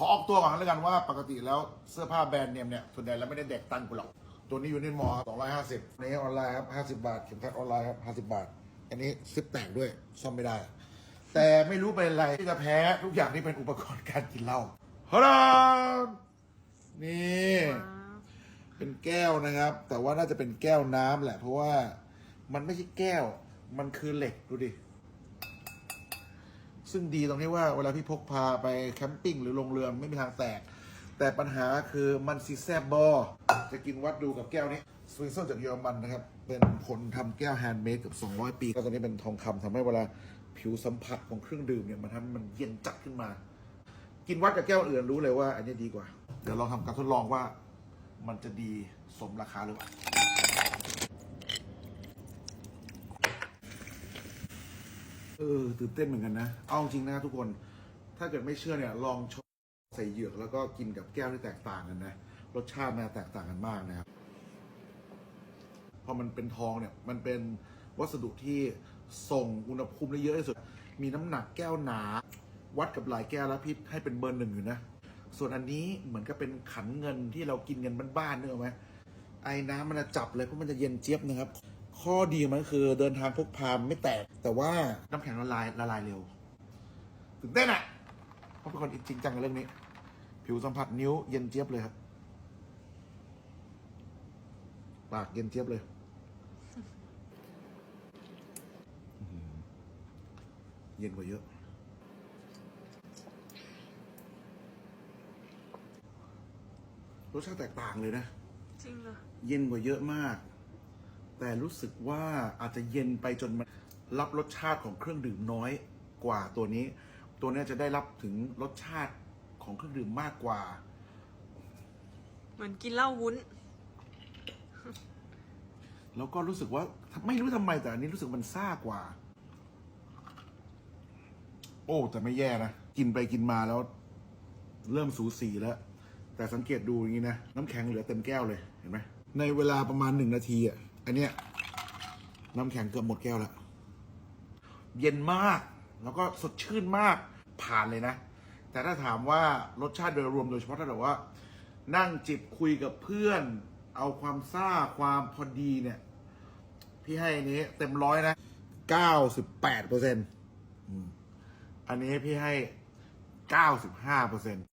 ขอออกตัวก่อนแล้วกันว่าปกติแล้วเสื้อผ้าแบรนด์เนมเนี่ยส่วนใหญ่แล้วไม่ได้เด็กตังค์กูหรอก ตัวนี้อยู่ในมอสองร้อยห้าสิบอันนี้ออนไลน์ครับห้าสิบาทเข็มขัดออนไลน์ครับห้าสิบาท อันนี้ซิปแตกด้วยซ่อมไม่ได้ แต่ไม่รู้เป็นอะไรที่จะแพ้ทุกอย่างที่เป็นอุปกรณ์การกินเหล้าฮัลโหลนี่เป็นแก้วนะครับ แต่ว่าน่าจะเป็นแก้วน้ำแหละ เพราะว่ามันไม่ใช่แก้ว มันคือเหล็กดูดิ ซึ่งดีตรงที่ว่าเวลาพี่พกพาไปแคมปิ้งหรือลงเรือไม่มีทางแตก แต่ปัญหาคือมันซีแซบบอ จะกินวัดดูกับแก้วนี้สวิสเซอร์จากเยอรมันนะครับ เป็นคนทำแก้วแฮนด์เมดเกับ200 ปีก็ตัวนี้เป็นทองคำทำให้เวลาผิวสัมผัสของเครื่องดื่มเนี่ยมันทำให้มันเย็นจัดขึ้นมา กินวัดกับแก้วอื่นรู้เลยว่า อันนี้ดีกว่า เดี๋ยวลองทำการทดลองว่ามันจะดีสมราคาหรือเปล่า เออตื่นเต้นเหมือนกันนะ เอาจริงนะทุกคน ถ้าเกิดไม่เชื่อเนี่ยลองชงใส่เหยือกแล้วก็กินกับแก้วที่แตกต่างกันนะ รสชาตินะแตกต่างกันมากนะครับพอมันเป็นทองเนี่ยมันเป็นวัสดุที่ส่งอุณหภูมิได้เยอะที่สุด มีน้ำหนักแก้วหนา วัดกับหลายแก้วแล้วพี่ให้เป็นเบอร์หนึ่งอยู่นะ ส่วนอันนี้เหมือนกับเป็นขันเงินที่เรากินกันบ้านๆเนกอะไหมไอ้น้ำมันจะจับเลยเพราะมันจะเย็นเจี๊ยบนะครับ ข้อดีของมันคือเดินทางพกพาไม่แตก แต่ว่าน้ำแข็งละลายละลายเร็วตื่นเต้นอะเพราะเป็นคนจริงจังกับเรื่องนี้ ผิวสัมผัสนิ้วเย็นเจี๊ยบเลยครับปากเย็นเจี๊ยบเลยอื้อหือเย็นกว่าเยอะ รสชาติแตกต่างเลยนะ จริงเหรอ เย็นกว่าเยอะมาก แต่รู้สึกว่าอาจจะเย็นไปจนมันรับรสชาติของเครื่องดื่มน้อยกว่าตัวนี้ ตัวเนี้ยจะได้รับถึงรสชาติของเครื่องดื่มมากกว่า เหมือนกินเหล้าวุ้น แล้วก็รู้สึกว่าไม่รู้ทำไมแต่อันนี้รู้สึกมันซ่ากว่า โอ้แต่ไม่แย่นะ กินไปกินมาแล้ว เริ่มสูสีแล้ว แต่สังเกตดูอย่างนี้นะ น้ำแข็งเหลือเต็มแก้วเลยเห็นไหมในเวลาประมาณหนึ่งนาทีอะ อันเนี้ยน้ำแข็งเกือบหมดแก้วแล้วเย็นมาก แล้วก็สดชื่นมากผ่านเลยนะ แต่ถ้าถามว่ารสชาติโดยรวมโดยเฉพาะถ้าแบบว่า นั่งจิบคุยกับเพื่อน เอาความซ่าความพอดีเนี่ย พี่ให้อันนี้เต็มร้อยนะเก้าสิบแปดเปอร์เซ็นต์อันนี้พี่ให้เก้าสิบห้าเปอร์เซ็นต์